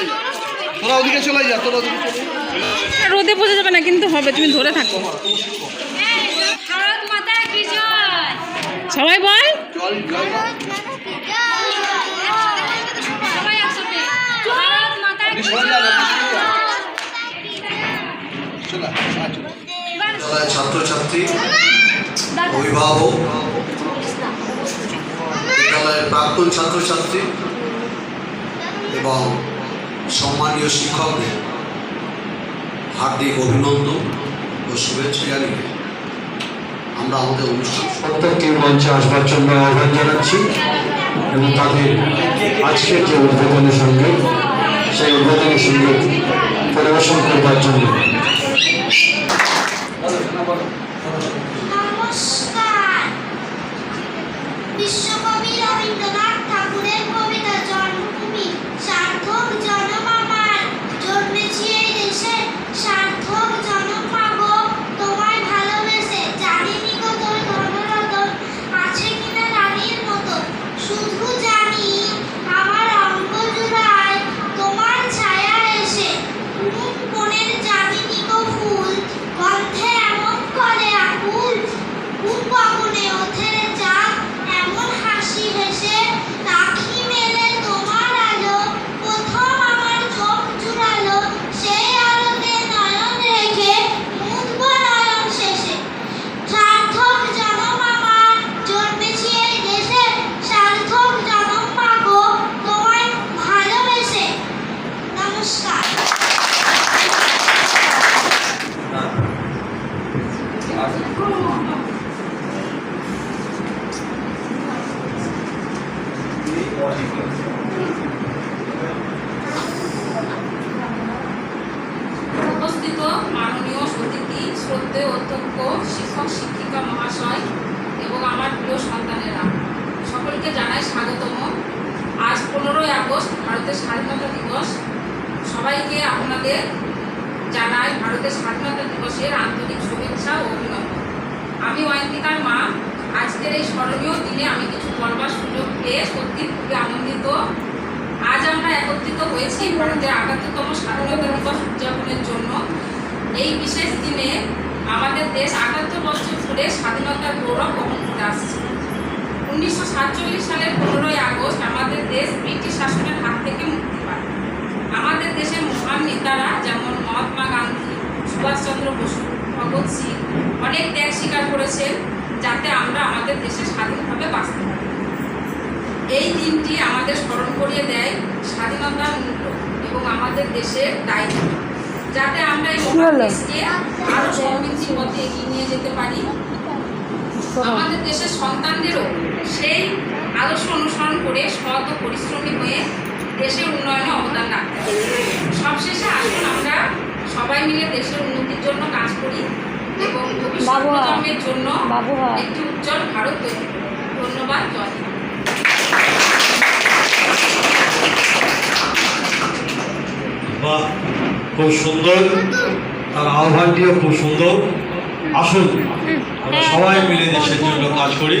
চলে যা তোরা ওদিকে চলে যা তোরা ওদিকে চলে রোদে বোঝা যাবে না কিন্তু হবে তুমি ধরে থাকো। ভারত মাতা কি জয় সবাই বল ছাত্রছাত্রী অভিভাবক বিদ্যালয়ের প্রাক্তন ছাত্রছাত্রী এবং সম্মানীয় শিক্ষকদের হার্দিক অভিনন্দন ও শুভেচ্ছা জানিয়ে আমরা আমাদের অনুষ্ঠান প্রত্যেককে মঞ্চে আসবার জন্য আহ্বান জানাচ্ছি এবং তাদের আজকের যে উদ্বোধনী সঙ্গে সেই উদ্বোধনী সংগীত পরিবেশন করবার জন্য। নমস্কার। বিশ্বকবি রবীন্দ্রনাথ উপস্থিত মাননীয় অতিথি, শ্রদ্ধেয় অধ্যক্ষ, শিক্ষক, শিক্ষিকা, মহাশয় এবং আমার প্রিয় সন্তানেরা। সকলকে জানাই স্বাগতম। আজ পনেরোই আগস্ট, ভারতের স্বাধীনতা দিবস। সবাইকে আপনাদের জানাই ভারতের স্বাধীনতা দিবসের আন্তরিক শুভেচ্ছা ও অভিনন্দন। আমি অয়ন্তিকার মা। আজকের এই স্মরণীয় দিনে আমি কিছু বলবার সুযোগ পেয়ে সত্যি খুবই আনন্দিত। আজ আমরা একত্রিত হয়েছি ভারতের আটাত্তরতম স্বাধীনতা দিবস উদযাপনের জন্য। এই বিশেষ দিনে আমাদের দেশ আটাত্তর বছর ধরে স্বাধীনতার গৌরব বহন করে আসছে। উনিশশো সাতচল্লিশ সালের পনেরোই আগস্ট আমাদের দেশ ব্রিটিশ শাসনের হাত থেকে মুক্তি পায়। আমাদের দেশের মহান নেতারা যেমন মহাত্মা গান্ধী, সুভাষচন্দ্র বসু, ভগৎ সিং অনেক ত্যাগ স্বীকার করেছেন যাতে আমরা আমাদের দেশে স্বাধীনভাবে বাঁচতে পারি। এই দিনটি আমাদের স্মরণ করিয়ে দেয় স্বাধীনতার মূল্য এবং আমাদের দেশের দায়িত্ব। যাতে আমরা এই দেশকে আরও সমৃদ্ধির পথে এগিয়ে নিয়ে যেতে পারি। আমাদের দেশের সন্তানদেরও সেই আদর্শ অনুসরণ করে সৎ ও পরিশ্রমী হয়ে দেশের উন্নয়নে অবদান রাখতে সবশেষে আসুন আমরা সবাই মিলে দেশের উন্নতির জন্য কাজ করি এবং ভবিষ্যৎ প্রজন্মের জন্য একটি উজ্জ্বল ভারত তৈরি ধন্যবাদ জয় খুব সুন্দর তার আহ্বানটিও খুব সুন্দর। আসুন আমরা সবাই মিলে দেশের জন্য কাজ করি।